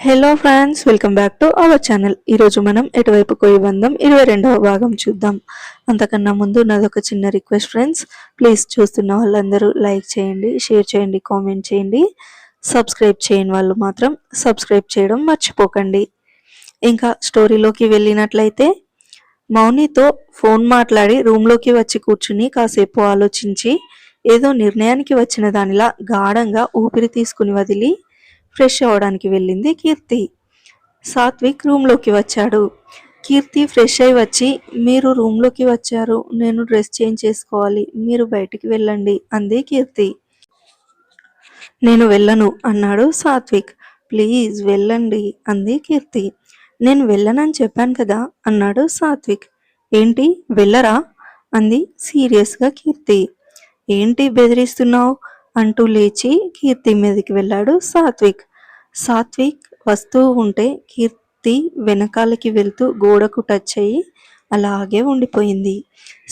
Hello friends welcome back to our channel ఈరోజు మనం ఎటువైపు కోయి బంధం? ఇరవై రెండవ భాగం చూద్దాం. అంతకన్నా ముందు నాదొక చిన్న రిక్వెస్ట్ ఫ్రెండ్స్ ప్లీజ్ చూస్తున్న వాళ్ళందరూ లైక్ చేయండి షేర్ చేయండి కామెంట్ చేయండి. సబ్స్క్రైబ్ చేయని వాళ్ళు మాత్రం సబ్స్క్రైబ్ చేయడం మర్చిపోకండి. ఇంకా స్టోరీలోకి వెళ్ళినట్లయితే మౌనితో ఫోన్ మాట్లాడి రూమ్లోకి వచ్చి కూర్చుని కాసేపు ఆలోచించి ఏదో నిర్ణయానికి వచ్చిన దానిలా గాఢంగా ఊపిరి తీసుకుని వదిలి ఫ్రెష్ అవ్వడానికి వెళ్ళింది కీర్తి. సాత్విక్ రూమ్లోకి వచ్చాడు. కీర్తి ఫ్రెష్ అయి వచ్చి మీరు రూమ్లోకి వచ్చారు. నేను డ్రెస్ చేంజ్ చేసుకోవాలి. మీరు బయటికి వెళ్ళండి అంది కీర్తి. నేను వెళ్ళను అన్నాడు సాత్విక్. ప్లీజ్ వెళ్ళండి అంది కీర్తి. నేను వెళ్ళనని చెప్పాను కదా అన్నాడు సాత్విక్. ఏంటి? వెళ్ళరా? అంది సీరియస్గా కీర్తి. ఏంటి బెదిరిస్తున్నావు? అంటూ లేచి కీర్తి మీదకి వెళ్ళాడు సాత్విక్. సాత్విక్ వస్తూ ఉంటే కీర్తి వెనకాలకి వెళ్తూ గోడకు టచ్ అయ్యి అలాగే ఉండిపోయింది.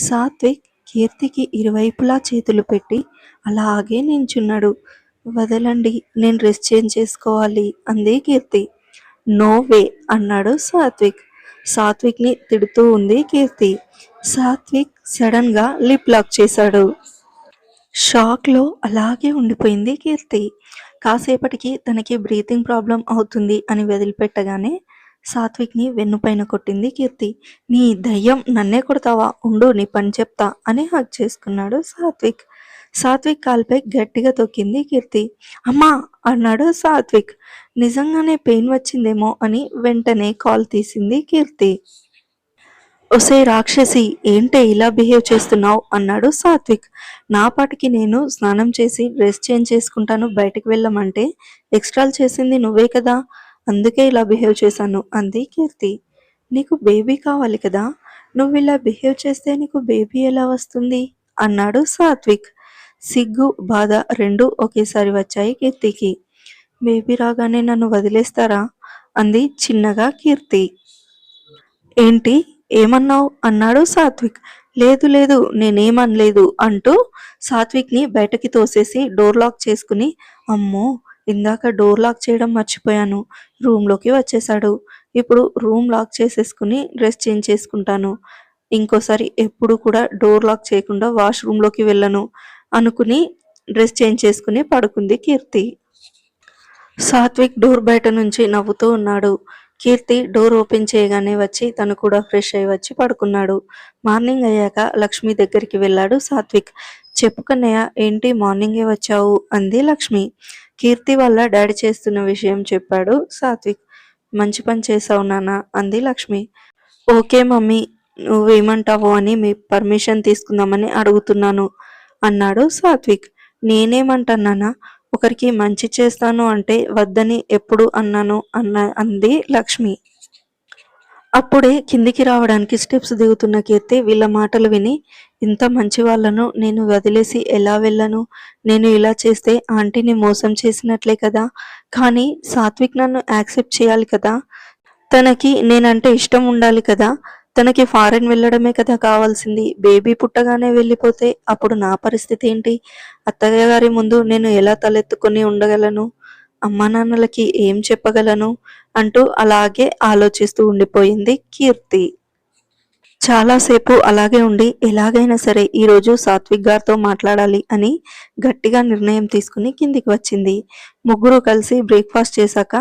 సాత్విక్ కీర్తికి ఇరువైపులా చేతులు పెట్టి అలాగే నించున్నాడు. వదలండి నేను డ్రెస్ చేంజ్ చేసుకోవాలి అంది కీర్తి. నో వే అన్నాడు సాత్విక్. సాత్విక్ని తిడుతూ ఉంది కీర్తి. సాత్విక్ సడన్గా లిప్ లాక్ చేశాడు. షాక్లో అలాగే ఉండిపోయింది కీర్తి. కాసేపటికి తనకి బ్రీతింగ్ ప్రాబ్లం అవుతుంది అని వదిలిపెట్టగానే సాత్విక్ని వెన్నుపైన కొట్టింది కీర్తి. నీ దయ్యం నన్నే కొడతావా? ఉండు నీ పని చెప్తా అని హక్ చేసుకున్నాడు సాత్విక్. సాత్విక్ కాల్పై గట్టిగా తొక్కింది కీర్తి. అమ్మా అన్నాడు సాత్విక్. నిజంగానే పెయిన్ వచ్చిందేమో అని వెంటనే కాల్ తీసింది కీర్తి. ఒసే రాక్షసి ఏంటే ఇలా బిహేవ్ చేస్తున్నావు? అన్నాడు సాత్విక్. నా పాటికి నేను స్నానం చేసి డ్రెస్ చేంజ్ చేసుకుంటాను బయటకు వెళ్ళమంటే ఎక్స్ట్రాలు చేసింది నువ్వే కదా? అందుకే ఇలా బిహేవ్ చేశాను అంది కీర్తి. నీకు బేబీ కావాలి కదా? నువ్వు ఇలా బిహేవ్ చేస్తే నీకు బేబీ ఎలా వస్తుంది? అన్నాడు సాత్విక్. సిగ్గు బాధ రెండు ఒకేసారి వచ్చాయి కీర్తికి. బేబీ రాగానే నన్ను వదిలేస్తారా? అంది చిన్నగా కీర్తి. ఏంటి? ఏమన్నావు? అన్నాడు సాత్విక్. లేదు లేదు నేనేమనలేదు అంటూ సాత్విక్ని బయటకి తోసేసి డోర్ లాక్ చేసుకుని అమ్మో ఇందాక డోర్ లాక్ చేయడం మర్చిపోయాను. రూమ్లోకి వచ్చేసాడు ఇప్పుడు రూమ్ లాక్ చేసేసుకుని డ్రెస్ చేంజ్ చేసుకుంటాను. ఇంకోసారి ఎప్పుడు కూడా డోర్ లాక్ చేయకుండా వాష్రూమ్లోకి వెళ్ళను అనుకుని డ్రెస్ చేంజ్ చేసుకుని పడుకుంది కీర్తి. సాత్విక్ డోర్ బయట నుంచి నవ్వుతూ ఉన్నాడు. కీర్తి డోర్ ఓపెన్ చేయగానే వచ్చి తను కూడా ఫ్రెష్ అయి వచ్చి పడుకున్నాడు. మార్నింగ్ అయ్యాక లక్ష్మి దగ్గరికి వెళ్ళాడు. సాత్విక్ చెప్పు కన్నయ్య ఏంటి మార్నింగే వచ్చావు? అంది లక్ష్మి. కీర్తి వల్ల డాడీ చేస్తున్న విషయం చెప్పాడు. సాత్విక్ మంచి పని చేసావు నాన్న అంది లక్ష్మి. ఓకే మమ్మీ నువ్వేమంటావు అని మీ పర్మిషన్ తీసుకుందామని అడుగుతున్నాను అన్నాడు సాత్విక్. నేనేమంటానా ఒకరికి మంచి చేస్తాను అంటే వద్దని ఎప్పుడు అన్నాను అన్న అంది లక్ష్మి. అప్పుడే కిందికి రావడానికి స్టెప్స్ దిగుతున్న కీర్తి వీళ్ళ మాటలు విని ఇంత మంచి వాళ్ళను నేను వదిలేసి ఎలా వెళ్ళను? నేను ఇలా చేస్తే ఆంటీని మోసం చేసినట్లే కదా? కానీ సాత్విక్ నన్ను యాక్సెప్ట్ చేయాలి కదా? తనకి నేనంటే ఇష్టం ఉండాలి కదా? తనకి ఫారెన్ వెళ్ళడమే కదా కావాల్సింది. బేబీ పుట్టగానే వెళ్ళిపోతే అప్పుడు నా పరిస్థితి ఏంటి? అత్తయ్య గారి ముందు నేను ఎలా తలెత్తుకొని ఉండగలను? అమ్మా నాన్నలకి ఏం చెప్పగలను? అంటూ అలాగే ఆలోచిస్తూ ఉండిపోయింది కీర్తి. చాలాసేపు అలాగే ఉండి ఎలాగైనా సరే ఈరోజు సాత్విక్ గారితో మాట్లాడాలి అని గట్టిగా నిర్ణయం తీసుకుని కిందికి వచ్చింది. ముగ్గురు కలిసి బ్రేక్ఫాస్ట్ చేశాక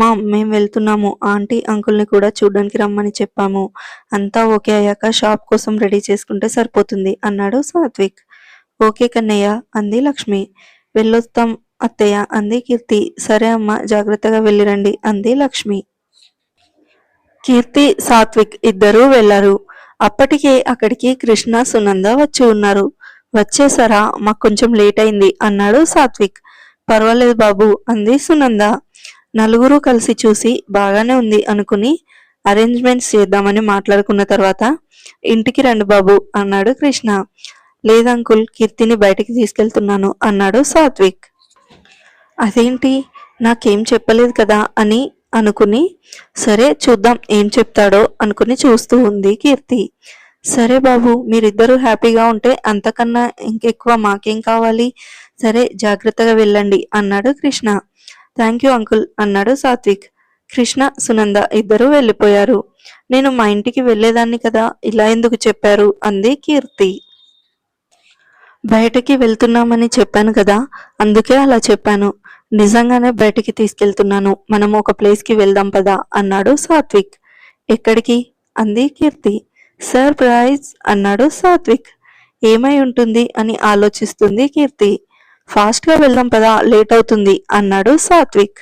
మా మేము వెళ్తున్నాము. ఆంటీ అంకుల్ని కూడా చూడడానికి రమ్మని చెప్పాము. అంతా ఓకే అయ్యాక షాప్ కోసం రెడీ చేసుకుంటే సరిపోతుంది అన్నాడు సాత్విక్. ఓకే కన్నయ్య అంది లక్ష్మి. వెళ్ళొస్తాం అత్తయ్య అంది కీర్తి. సరే అమ్మ జాగ్రత్తగా వెళ్ళిరండి అంది లక్ష్మి. కీర్తి సాత్విక్ ఇద్దరూ వెళ్ళారు. అప్పటికే అక్కడికి కృష్ణ సునంద వచ్చి ఉన్నారు. వచ్చేసారా? మాకు కొంచెం లేట్ అయింది అన్నాడు సాత్విక్. పర్వాలేదు బాబు అంది సునంద. నలుగురు కలిసి చూసి బాగానే ఉంది అనుకుని అరేంజ్మెంట్స్ చేద్దామని మాట్లాడుకున్న తర్వాత ఇంటికి రండి బాబు అన్నాడు కృష్ణ. లేదంకుల్ కీర్తిని బయటికి తీసుకెళ్తున్నాను అన్నాడు సాత్విక్. అదేంటి? నాకేం చెప్పలేదు కదా అని అనుకుని సరే చూద్దాం ఏం చెప్తాడో అనుకుని చూస్తూ ఉంది కీర్తి. సరే బాబు మీరిద్దరూ హ్యాపీగా ఉంటే అంతకన్నా ఇంకెక్కువ మాకేం కావాలి? సరే జాగ్రత్తగా వెళ్ళండి అన్నాడు కృష్ణ. థ్యాంక్ యూ అంకుల్ అన్నాడు సాత్విక్. కృష్ణ సునంద ఇద్దరూ వెళ్ళిపోయారు. నేను మా ఇంటికి వెళ్ళేదాన్ని కదా ఇలా ఎందుకు చెప్పారు? అంది కీర్తి. బయటకి వెళ్తున్నామని చెప్పాను కదా అందుకే అలా చెప్పాను. నిజంగానే బయటికి తీసుకెళ్తున్నాను. మనం ఒక ప్లేస్కి వెళ్దాం పదా అన్నాడు సాత్విక్. ఎక్కడికి? అంది కీర్తి. సర్ప్రైజ్ అన్నాడు సాత్విక్. ఏమై ఉంటుంది అని ఆలోచిస్తుంది కీర్తి. ఫాస్ట్గా వెళ్దాం పదా లేట్ అవుతుంది అన్నాడు సాత్విక్.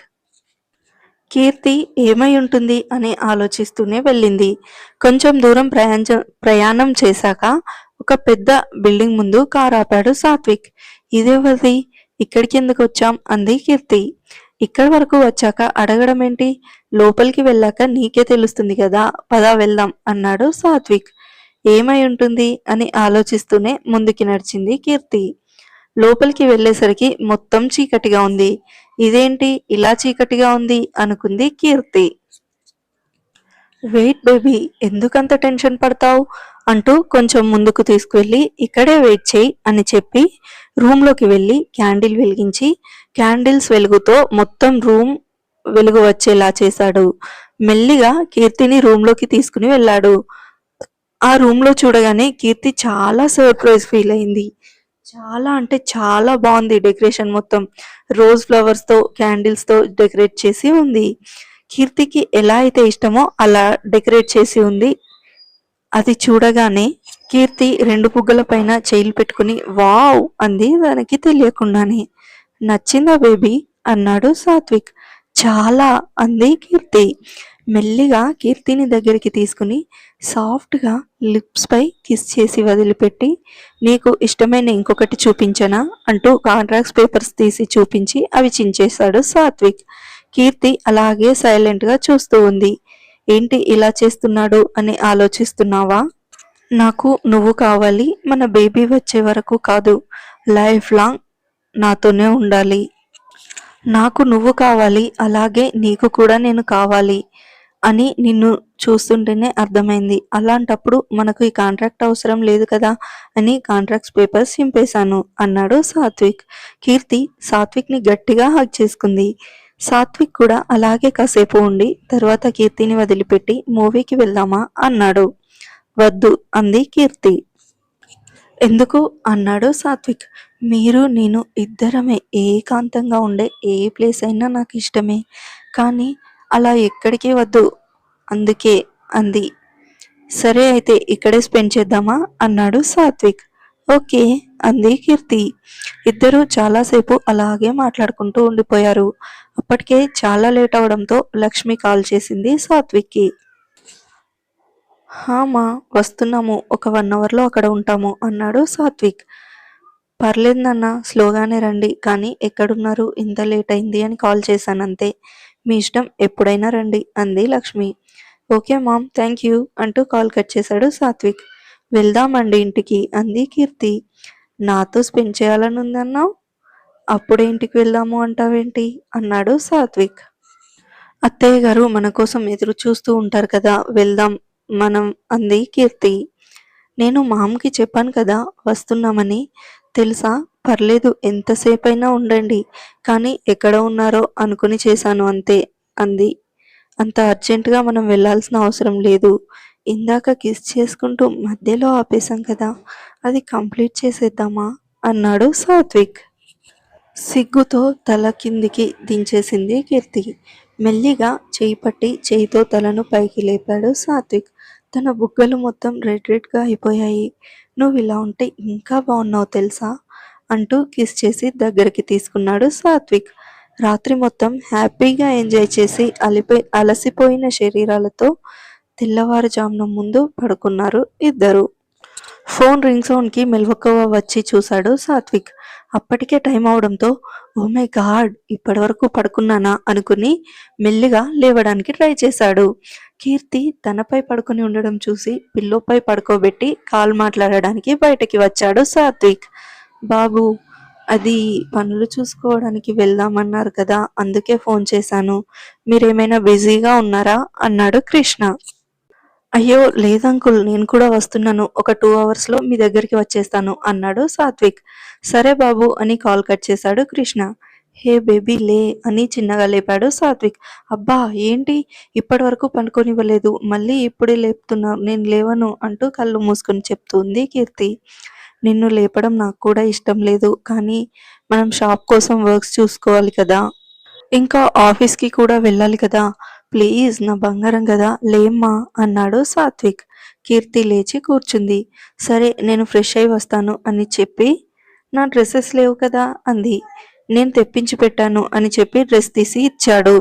కీర్తి ఏమై ఉంటుంది అని ఆలోచిస్తూనే వెళ్ళింది. కొంచెం దూరం ప్రయాణ ప్రయాణం చేశాక ఒక పెద్ద బిల్డింగ్ ముందు కారు ఆపాడు సాత్విక్. ఇదేవది ఇక్కడికి ఎందుకు వచ్చాం అంది కీర్తి. ఇక్కడి వరకు వచ్చాక అడగడం ఏంటి లోపలికి వెళ్ళాక నీకే తెలుస్తుంది కదా పదా వెళ్దాం అన్నాడు సాత్విక్. ఏమై ఉంటుంది? అని ఆలోచిస్తూనే ముందుకి నడిచింది కీర్తి. లోపలికి వెళ్ళేసరికి మొత్తం చీకటిగా ఉంది. ఇదేంటి? ఇలా చీకటిగా ఉంది అనుకుంది కీర్తి. వెయిట్ బేబీ ఎందుకంత టెన్షన్ పడతావు? అంటూ కొంచెం ముందుకు తీసుకువెళ్ళి ఇక్కడే వెయిట్ చేయి అని చెప్పి రూమ్లోకి వెళ్ళి క్యాండిల్ వెలిగించి క్యాండిల్స్ వెలుగుతో మొత్తం రూమ్ వెలుగు వచ్చేలా చేశాడు. మెల్లిగా కీర్తిని రూమ్లోకి తీసుకుని వెళ్ళాడు. ఆ రూమ్లో చూడగానే కీర్తి చాలా సర్ప్రైజ్ ఫీల్ అయింది. చాలా అంటే చాలా బాగుంది డెకరేషన్ మొత్తం. రోజ్ ఫ్లవర్స్తో క్యాండిల్స్తో డెకరేట్ చేసి ఉంది. కీర్తికి ఎలా అయితే ఇష్టమో అలా డెకరేట్ చేసి ఉంది. అది చూడగానే కీర్తి రెండు పుగ్గల పైన చేయిలు పెట్టుకుని వావ్ అంది. దానికి తెలియకుండానే నచ్చిందా బేబీ? అన్నాడు సాత్విక్. చాలా అంది కీర్తి. మెల్లిగా కీర్తిని దగ్గరికి తీసుకుని సాఫ్ట్గా లిప్స్ పై కిస్ చేసి వదిలిపెట్టి నీకు ఇష్టమైన ఇంకొకటి చూపించనా? అంటూ కాంట్రాక్ట్స్ పేపర్స్ తీసి చూపించి అవి చించేశాడు సాత్విక్. కీర్తి అలాగే సైలెంట్గా చూస్తూ ఉంది. ఏంటి ఇలా చేస్తున్నాడు అని ఆలోచిస్తున్నావా? నాకు నువ్వు కావాలి మన బేబీ వచ్చే వరకు కాదు. లైఫ్ లాంగ్ నాతోనే ఉండాలి. నాకు నువ్వు కావాలి అలాగే నీకు కూడా నేను కావాలి అని నిన్ను చూస్తుంటేనే అర్థమైంది. అలాంటప్పుడు మనకు ఈ కాంట్రాక్ట్ అవసరం లేదు కదా అని కాంట్రాక్ట్స్ పేపర్స్ చింపేశాను అన్నాడు సాత్విక్. కీర్తి సాత్విక్ని గట్టిగా హక్ చేసుకుంది. సాత్విక్ కూడా అలాగే కాసేపు ఉండి తర్వాత కీర్తిని వదిలిపెట్టి మూవీకి వెళ్దామా? అన్నాడు. వద్దు అంది కీర్తి. ఎందుకు? అన్నాడు సాత్విక్. మీరు నేను ఇద్దరమే ఏకాంతంగా ఉండే ఏ ప్లేస్ అయినా నాకు ఇష్టమే. కానీ అలా ఎక్కడికి వద్దు అందుకే అంది. సరే అయితే ఇక్కడే స్పెండ్ చేద్దామా? అన్నాడు సాత్విక్. ఓకే అంది కీర్తి. ఇద్దరూ చాలాసేపు అలాగే మాట్లాడుకుంటూ ఉండిపోయారు. అప్పటికే చాలా లేట్ అవడంతో లక్ష్మి కాల్ చేసింది సాత్విక్కి. హామా వస్తున్నాము. ఒక వన్ అవర్లో అక్కడ ఉంటాము అన్నాడు సాత్విక్. పర్లేదన్న స్లోగానే రండి. కానీ ఎక్కడున్నారు? ఇంత లేట్ అయింది అని కాల్ చేశాను అంతే మీ ఇష్టం ఎప్పుడైనా రండి అంది Lakshmi. Okay mom thank you అంటూ కాల్ కట్ చేశాడు సాత్విక్. వెళ్దామండి ఇంటికి అంది కీర్తి. నాతో స్పెండ్ చేయాలని ఉందన్నావు? అప్పుడే ఇంటికి వెళ్దాము అంటావేంటి? అన్నాడు సాత్విక్. అత్తయ్య గారు మన కోసం ఎదురు చూస్తూ ఉంటారు కదా వెళ్దాం మనం అంది కీర్తి. నేను మామకి చెప్పాను కదా వస్తున్నామని. తెలుసా? పర్లేదు ఎంతసేపైనా ఉండండి కానీ ఎక్కడ ఉన్నారో అనుకుని చేశాను అంతే అంది. అంత అర్జెంటుగా మనం వెళ్ళాల్సిన అవసరం లేదు. ఇందాక కిస్ చేసుకుంటూ మధ్యలో ఆపేశాం కదా అది కంప్లీట్ చేసేద్దామా? అన్నాడు సాత్విక్. సిగ్గుతో తల కిందికి దించేసింది కీర్తి. మెల్లిగా చేయి పట్టి చేయితో తలను పైకి లేపాడు సాత్విక్. తన బుగ్గలు మొత్తం రెడ్ రెడ్గా అయిపోయాయి. నువ్వు ఇలా ఉంటే ఇంకా బాగున్నావు తెలుసా అంటూ కిస్ చేసి దగ్గరికి తీసుకున్నాడు సాత్విక్. రాత్రి మొత్తం హ్యాపీగా ఎంజాయ్ చేసి అలిపోయి అలసిపోయిన శరీరాలతో తెల్లవారుజామున ముందు పడుకున్నారు ఇద్దరు. ఫోన్ రింగ్ సౌండ్కి మెల్వకవ వచ్చి చూశాడు సాత్విక్. అప్పటికే టైం అవడంతో ఓ మై గాడ్ ఇప్పటి వరకు పడుకున్నానా? అనుకుని మెల్లిగా లేవడానికి ట్రై చేశాడు. కీర్తి తనపై పడుకుని ఉండడం చూసి పిల్లోపై పడుకోబెట్టి కాల్ మాట్లాడడానికి బయటకి వచ్చాడు సాత్విక్. బాబు అది పనులు చూసుకోవడానికి వెళ్దామన్నారు కదా అందుకే ఫోన్ చేశాను. మీరేమైనా బిజీగా ఉన్నారా? అన్నాడు కృష్ణ. అయ్యో లేదంకుల్ నేను కూడా వస్తున్నాను. ఒక టూ అవర్స్లో మీ దగ్గరికి వచ్చేస్తాను అన్నాడు సాత్విక్. సరే బాబు అని కాల్ కట్ చేశాడు కృష్ణ. హే బేబీ లే అని చిన్నగా లేపాడు సాత్విక్. అబ్బా ఏంటి? ఇప్పటి వరకు పండుకొనివ్వలేదు. మళ్ళీ ఇప్పుడే లేపుతున్నావు నేను లేవను అంటూ కళ్ళు మూసుకొని చెప్తుంది కీర్తి. నిన్ను లేపడం నాకు కూడా ఇష్టం లేదు కానీ మనం షాప్ కోసం వర్క్స్ చూసుకోవాలి కదా. ఇంకా ఆఫీస్కి కూడా వెళ్ళాలి కదా. ప్లీజ్ నా బంగారం కదా లేమ్మా అన్నాడు సాత్విక్. కీర్తి లేచి కూర్చుంది. సరే నేను ఫ్రెష్ అయి వస్తాను అని చెప్పి నా డ్రెస్సెస్ లేవు కదా అంది. నేను తెప్పించి పెట్టాను అని చెప్పి డ్రెస్ తీసి ఇచ్చాడు.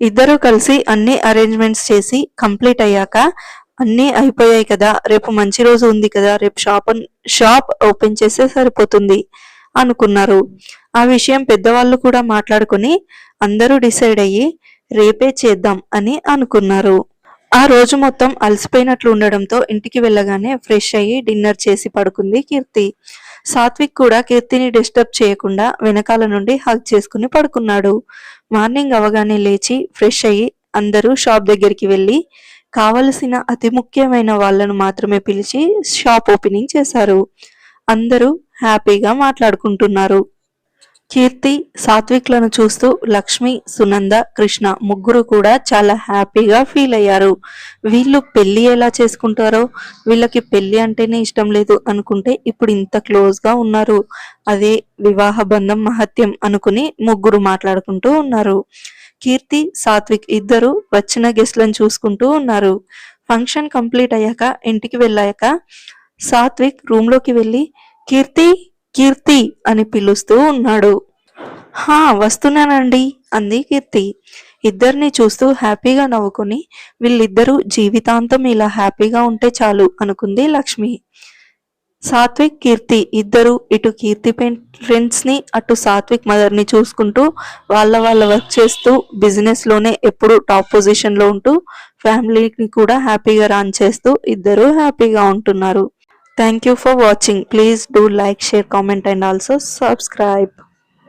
ఇద్దరు కలిసి అన్ని అరేంజ్మెంట్స్ చేసి కంప్లీట్ అయ్యాక అన్నీ అయిపోయాయి కదా రేపు మంచి రోజు ఉంది కదా రేపు షాప్ షాప్ ఓపెన్ చేస్తే సరిపోతుంది అనుకున్నారు. ఆ విషయం పెద్దవాళ్ళు కూడా మాట్లాడుకుని అందరూ డిసైడ్ అయ్యి రేపే చేద్దాం అని అనుకున్నారు. ఆ రోజు మొత్తం అలసిపోయినట్లు ఉండడంతో ఇంటికి వెళ్ళగానే ఫ్రెష్ అయ్యి డిన్నర్ చేసి పడుకుంది కీర్తి. సాత్విక్ కూడా కీర్తిని డిస్టర్బ్ చేయకుండా వెనకాల నుండి హగ్ చేసుకుని పడుకున్నాడు. మార్నింగ్ అవగానే లేచి ఫ్రెష్ అయ్యి అందరూ షాప్ దగ్గరికి వెళ్ళి కావలసిన అతి ముఖ్యమైన వాళ్ళను మాత్రమే పిలిచి షాప్ ఓపెనింగ్ చేశారు. అందరూ హ్యాపీగా మాట్లాడుకుంటున్నారు. కీర్తి సాత్విక్లను చూస్తూ లక్ష్మి సునంద కృష్ణ ముగ్గురు కూడా చాలా హ్యాపీగా ఫీల్ అయ్యారు. వీళ్ళు పెళ్ళి ఎలా చేసుకుంటారో వీళ్ళకి పెళ్ళి అంటేనే ఇష్టం లేదు అనుకుంటే ఇప్పుడు ఇంత క్లోజ్గా ఉన్నారు. అదే వివాహ బంధం మహత్యం అనుకుని ముగ్గురు మాట్లాడుకుంటూ ఉన్నారు. కీర్తి సాత్విక్ ఇద్దరు వచ్చిన గెస్ట్లను చూసుకుంటూ ఉన్నారు. ఫంక్షన్ కంప్లీట్ అయ్యాక ఇంటికి వెళ్ళాక సాత్విక్ రూమ్లోకి వెళ్ళి కీర్తి కీర్తి అని పిలుస్తూ ఉన్నాడు. హా వస్తున్నానండి అంది కీర్తి. ఇద్దరిని చూస్తూ హ్యాపీగా నవ్వుకొని వీళ్ళిద్దరూ జీవితాంతం ఇలా హ్యాపీగా ఉంటే చాలు అనుకుంది లక్ష్మి. సాత్విక్ కీర్తి ఇద్దరు ఇటు కీర్తి ఫ్రెండ్స్ని అటు సాత్విక్ మదర్ని చూసుకుంటూ వాళ్ళ వాళ్ళ వర్క్ చేస్తూ బిజినెస్లోనే ఎప్పుడు టాప్ పొజిషన్లో ఉంటూ ఫ్యామిలీని కూడా హ్యాపీగా రన్ చేస్తూ ఇద్దరు హ్యాపీగా ఉంటున్నారు. Thank you for watching please do like share comment and also subscribe